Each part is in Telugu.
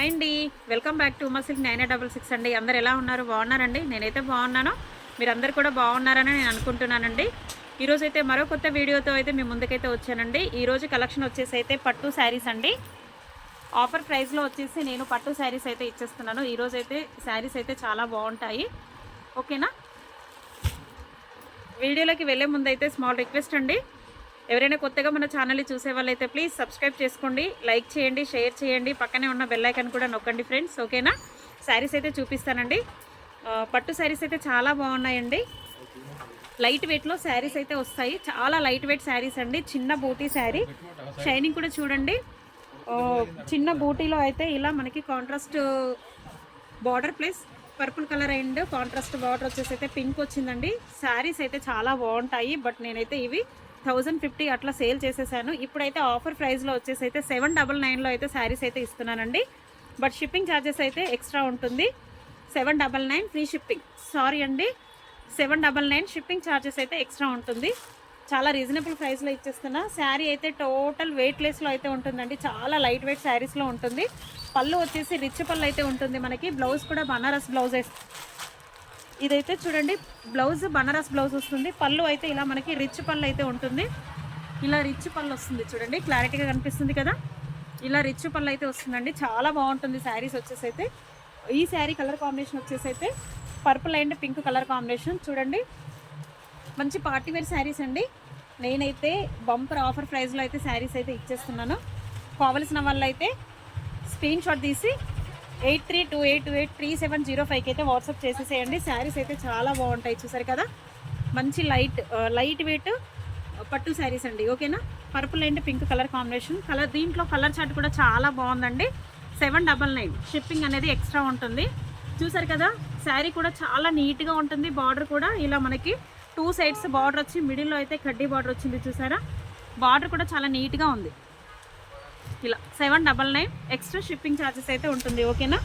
హాయ్ అండి. Welcome back to Uma silk nine double six అండి. అందరు ఎలా ఉన్నారు? బాగున్నారండి? నేనైతే బాగున్నాను. మీరందరూ కూడా బాగున్నారని నేను అనుకుంటున్నానండి. ఈరోజు అయితే మరో కొత్త వీడియోతో అయితే మీ ముందుకైతే వచ్చానండి. ఈరోజు కలెక్షన్ వచ్చేసి అయితే పట్టు శారీస్ అండి. ఆఫర్ ప్రైస్లో వచ్చేసి నేను పట్టు శారీస్ అయితే ఇచ్చేస్తున్నాను. ఈరోజు అయితే శారీస్ అయితే చాలా బాగుంటాయి. ఓకేనా? వీడియోలోకి వెళ్ళే ముందు అయితే స్మాల్ రిక్వెస్ట్ అండి. ఎవరైనా కొత్తగా మన ఛానల్ని చూసే వాళ్ళైతే ప్లీజ్ సబ్స్క్రైబ్ చేసుకోండి లైక్ చేయండి షేర్ చేయండి. పక్కనే ఉన్న బెల్ ఐకాన్ కూడా నొక్కండి ఫ్రెండ్స్ ఓకేనా శారీస్ అయితే చూపిస్తానండి. పట్టు శారీస్ అయితే చాలా బాగున్నాయండి. లైట్ వెయిట్లో శారీస్ అయితే వస్తాయి. చాలా లైట్ వెయిట్ శారీస్ అండి. చిన్న బూటీ శారీ షైనింగ్ కూడా చూడండి. చిన్న బూటీలో అయితే ఇలా మనకి contrast border plus purple colour and contrast border వచ్చేసి అయితే పింక్ వచ్చిందండి. శారీస్ అయితే చాలా బాగుంటాయి బట్ నేనైతే ఇవి థౌజండ్ ఫిఫ్టీ అట్లా సేల్ చేసేసాను. ఇప్పుడైతే ఆఫర్ ప్రైస్లో వచ్చేసి అయితే సెవెన్ డబల్ నైన్లో అయితే శారీస్ అయితే ఇస్తున్నానండి. బట్ షిప్పింగ్ ఛార్జెస్ అయితే ఎక్స్ట్రా ఉంటుంది. Seven double nine free shipping. Sorry అండి. Seven double nine shipping charges అయితే ఎక్స్ట్రా ఉంటుంది. చాలా రీజనబుల్ ప్రైస్లో ఇచ్చేస్తున్నా. శారీ అయితే టోటల్ వెయిట్ లెస్లో అయితే ఉంటుందండి. చాలా లైట్ వెయిట్ శారీస్లో ఉంటుంది. పళ్ళు వచ్చేసి రిచ్ పళ్ళు అయితే ఉంటుంది మనకి. బ్లౌజ్ కూడా బనారస్ బ్లౌజెస్. ఇదైతే చూడండి బ్లౌజ్ బనారస్ బ్లౌజ్ వస్తుంది. పళ్ళు అయితే ఇలా మనకి రిచ్ పళ్ళు అయితే ఉంటుంది. ఇలా రిచ్ పళ్ళు వస్తుంది చూడండి క్లారిటీగా కనిపిస్తుంది కదా? ఇలా రిచ్ పళ్ళు అయితే వస్తుందండి. చాలా బాగుంటుంది శారీస్ వచ్చేసి అయితే ఈ శారీ కలర్ కాంబినేషన్ వచ్చేసి అయితే purple and pink colour combination. చూడండి మంచి పార్టీ వేర్ శారీస్ అండి. నేనైతే బంపర్ ఆఫర్ ప్రైస్లో అయితే శారీస్ అయితే ఇచ్చేస్తున్నాను. కావలసిన వాళ్ళైతే స్క్రీన్ షాట్ తీసి eight three two eight two eight three seven zero ఫైవ్కి అయితే వాట్సాప్ చేసేసేయండి. శారీస్ అయితే చాలా బాగుంటాయి చూసారు కదా? మంచి లైట్ లైట్ వెయిట్ పట్టు శారీస్ అండి ఓకేనా? Purple and pink colour combination. Colour దీంట్లో కలర్ చార్ట్ కూడా చాలా బాగుందండి. సెవెన్ డబల్ నైన్ షిప్పింగ్ అనేది ఎక్స్ట్రా ఉంటుంది. చూసారు కదా? శారీ కూడా చాలా నీట్గా ఉంటుంది బార్డర్ కూడా. ఇలా మనకి టూ సైడ్స్ బార్డర్ వచ్చి మిడిల్లో అయితే కడ్డీ బార్డర్ వచ్చింది చూసారా? బార్డర్ కూడా చాలా నీట్గా ఉంది. ఇలా seven double nine extra shipping charges అయితే ఉంటుంది ఓకేనా?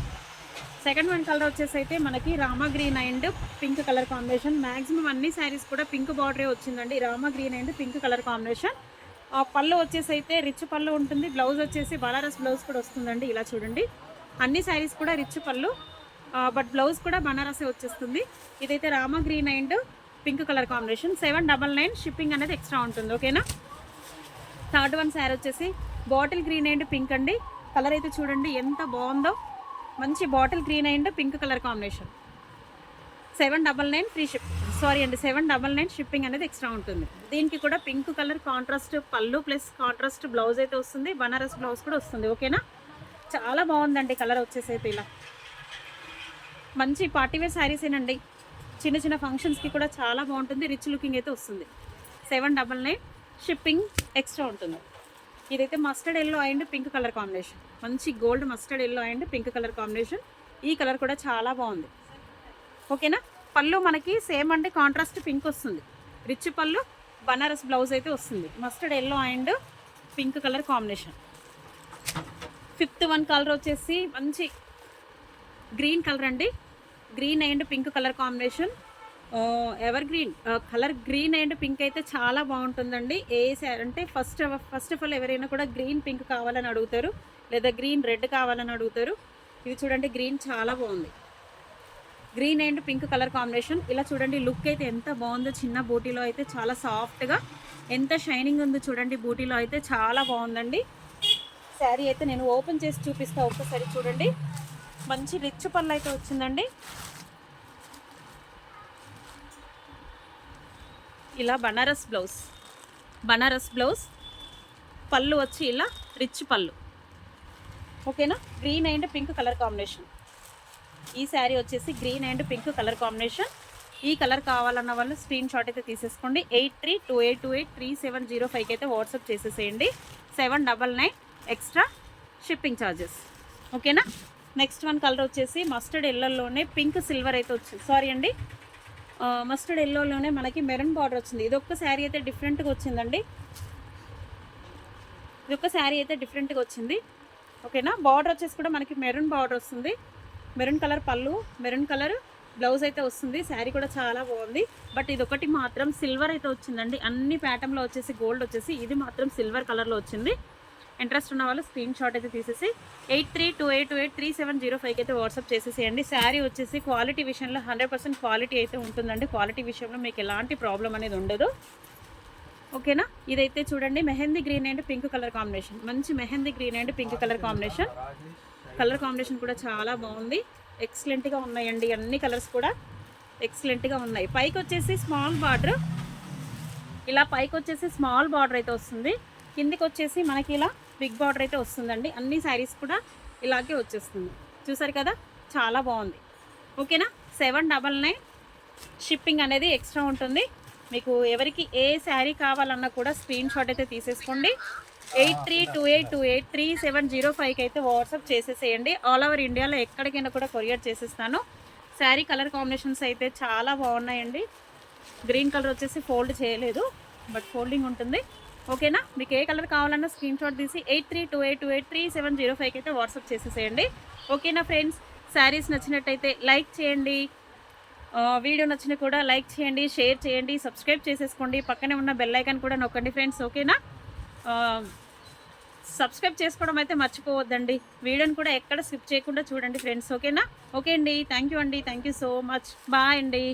సెకండ్ వన్ కలర్ వచ్చేసి అయితే మనకి Rama green and pink colour combination. Maximum అన్ని శారీస్ కూడా పింక్ బార్డరే వచ్చిందండి. Rama green and pink colour combination. ఆ పళ్ళు వచ్చేసి అయితే రిచ్ పళ్ళు ఉంటుంది. బ్లౌజ్ వచ్చేసి బనారస్ బ్లౌజ్ కూడా వస్తుందండి. ఇలా చూడండి. అన్ని శారీస్ కూడా రిచ్ పళ్ళు. బట్ బ్లౌజ్ కూడా బనారసే వచ్చేస్తుంది. ఇదైతే Rama green and pink colour combination. Seven double nine shipping అనేది ఎక్స్ట్రా ఉంటుంది ఓకేనా? థర్డ్ వన్ శారీ వచ్చేసి బాటిల్ గ్రీన్ అండ్ పింక్ అండి. కలర్ అయితే చూడండి ఎంత బాగుందో. మంచి bottle green and pink colour combination. Seven double nine free ship sorry అండి సెవెన్ డబల్ నైన్ షిప్పింగ్ అనేది ఎక్స్ట్రా ఉంటుంది. దీనికి కూడా పింక్ కలర్ కాంట్రాస్ట్ పళ్ళు ప్లస్ కాంట్రాస్ట్ బ్లౌజ్ అయితే వస్తుంది. బనారస్ బ్లౌజ్ కూడా వస్తుంది. ఓకేనా చాలా బాగుందండి కలర్ వచ్చేసైతే ఇలా. మంచి పార్టీవేర్ శారీసేనండి చిన్న చిన్న ఫంక్షన్స్కి కూడా చాలా బాగుంటుంది. రిచ్ లుకింగ్ అయితే వస్తుంది. Seven double nine shipping extra ఉంటుంది. ఇదైతే mustard yellow and pink colour combination మంచి gold mustard yellow and pink colour combination ఈ కలర్ కూడా చాలా బాగుంది. ఓకేనా? పళ్ళు మనకి సేమ్ అంటే కాంట్రాస్ట్ పింక్ వస్తుంది. రిచ్ పళ్ళు బనారస్ బ్లౌజ్ అయితే వస్తుంది. Mustard yellow and pink colour combination fifth one colour వచ్చేసి మంచి గ్రీన్ కలర్ అండి. Green and pink colour combination evergreen colour green and pink అయితే చాలా బాగుంటుందండి. ఏ అంటే ఫస్ట్ ఫస్ట్ ఆఫ్ ఆల్ ఎవరైనా కూడా గ్రీన్ పింక్ కావాలని అడుగుతారు. లేదా గ్రీన్ రెడ్ కావాలని అడుగుతారు. ఇది చూడండి గ్రీన్ చాలా బాగుంది. Green and pink colour combination ఇలా చూడండి లుక్ అయితే ఎంత బాగుందో. చిన్న బూటీలో అయితే చాలా సాఫ్ట్గా ఎంత షైనింగ్ ఉందో చూడండి బూటీలో అయితే చాలా బాగుందండి. శారీ అయితే నేను ఓపెన్ చేసి చూపిస్తా ఒక్కసారి చూడండి. మంచి రిచ్ పళ్ళు అయితే వచ్చిందండి. ఇలా బనారస్ బ్లౌజ్. బనారస్ బ్లౌజ్. పళ్ళు వచ్చి ఇలా రిచ్ పళ్ళు. ఓకేనా? Green and pink colour combination. ఈ శారీ వచ్చేసి green and pink colour combination. ఈ కలర్ కావాలన్న వాళ్ళు స్క్రీన్ షాట్ అయితే తీసేసుకోండి. Eight three two eight two eight three seven zero ఫైవ్కి అయితే వాట్సాప్ చేసేసేయండి. Seven double nine extra shipping charges ఓకేనా? నెక్స్ట్ వన్ కలర్ వచ్చేసి మస్టర్డ్ ఎల్లోలోనే పింక్ సిల్వర్ అయితే వచ్చింది సారీ అండి. మస్టర్డ్ ఎల్లోలోనే మనకి మెరూన్ బార్డర్ వచ్చింది. ఇది ఒక్క శారీ అయితే డిఫరెంట్గా వచ్చిందండి. ఇది ఒక్క శారీ అయితే డిఫరెంట్గా వచ్చింది. ఓకేనా బార్డర్ వచ్చేసి కూడా మనకి మెరూన్ బార్డర్ వస్తుంది. మెరూన్ కలర్ పళ్ళు మెరూన్ కలర్ బ్లౌజ్ అయితే వస్తుంది. శారీ కూడా చాలా బాగుంది. బట్ ఇది ఒకటి మాత్రం సిల్వర్ అయితే వచ్చిందండి. అన్ని ప్యాటర్న్లో వచ్చేసి గోల్డ్ వచ్చేసి ఇది మాత్రం సిల్వర్ కలర్లో వచ్చింది. ఇంట్రెస్ట్ ఉన్న వాళ్ళు స్క్రీన్ షాట్ అయితే తీసేసి eight three two eight two eight three seven zero ఫైవ్కి అయితే వాట్సాప్ చేసేసేయండి. శారీ వచ్చేసి క్వాలిటీ విషయంలో హండ్రెడ్ పర్సెంట్ క్వాలిటీ అయితే ఉంటుందండి. క్వాలిటీ విషయంలో మీకు ఎలాంటి ప్రాబ్లం అనేది ఉండదు. ఓకేనా? ఇదైతే చూడండి mehendi green and pink colour combination. మంచి mehendi green and pink colour combination. Colour combination కూడా చాలా బాగుంది. ఎక్సలెంట్గా ఉన్నాయండి. అన్ని కలర్స్ కూడా ఎక్సలెంట్గా ఉన్నాయి. పైకి వచ్చేసి స్మాల్ బార్డర్ ఇలా పైకి వచ్చేసి స్మాల్ బార్డర్ అయితే వస్తుంది. కిందికి వచ్చేసి మనకి ఇలా బిగ్ బార్డర్ అయితే వస్తుందండి. అన్ని శారీస్ కూడా ఇలాగే వచ్చేస్తుంది. చూసారు కదా? చాలా బాగుంది. ఓకేనా? సెవెన్ డబల్ నైన్ షిప్పింగ్ అనేది ఎక్స్ట్రా ఉంటుంది. మీకు ఎవరికి ఏ శారీ కావాలన్నా కూడా స్క్రీన్ షాట్ అయితే తీసేసుకోండి. Eight three two eight two eight three seven zero ఫైవ్కి అయితే వాట్సాప్ చేసేసేయండి. ఆల్ ఓవర్ ఇండియాలో ఎక్కడికైనా కూడా కొరియర్ చేసేస్తాను. శారీ కలర్ కాంబినేషన్స్ అయితే చాలా బాగున్నాయండి. గ్రీన్ కలర్ వచ్చేసి ఫోల్డ్ చేయలేదు బట్ ఫోల్డింగ్ ఉంటుంది. ఓకేనా? మీకు ఏ కలర్ కావాలన్నా స్క్రీన్ షాట్ తీసి eight three two eight two eight three seven zero ఫైవ్కి అయితే వాట్సాప్ చేసేసేయండి. ఓకేనా ఫ్రెండ్స్? శారీస్ నచ్చినట్టయితే లైక్ చేయండి. వీడియో నచ్చిన కూడా లైక్ చేయండి షేర్ చేయండి సబ్స్క్రైబ్ చేసేసుకోండి. పక్కనే ఉన్న బెల్ ఐకాన్ కూడా నొక్కండి ఫ్రెండ్స్ ఓకేనా? సబ్స్క్రైబ్ చేసుకోవడం అయితే మర్చిపోవద్దండి. వీడియోని కూడా ఎక్కడ స్కిప్ చేయకుండా చూడండి ఫ్రెండ్స్ ఓకేనా? ఓకే అండి థ్యాంక్ యూ అండి thank you so much. Bye అండి.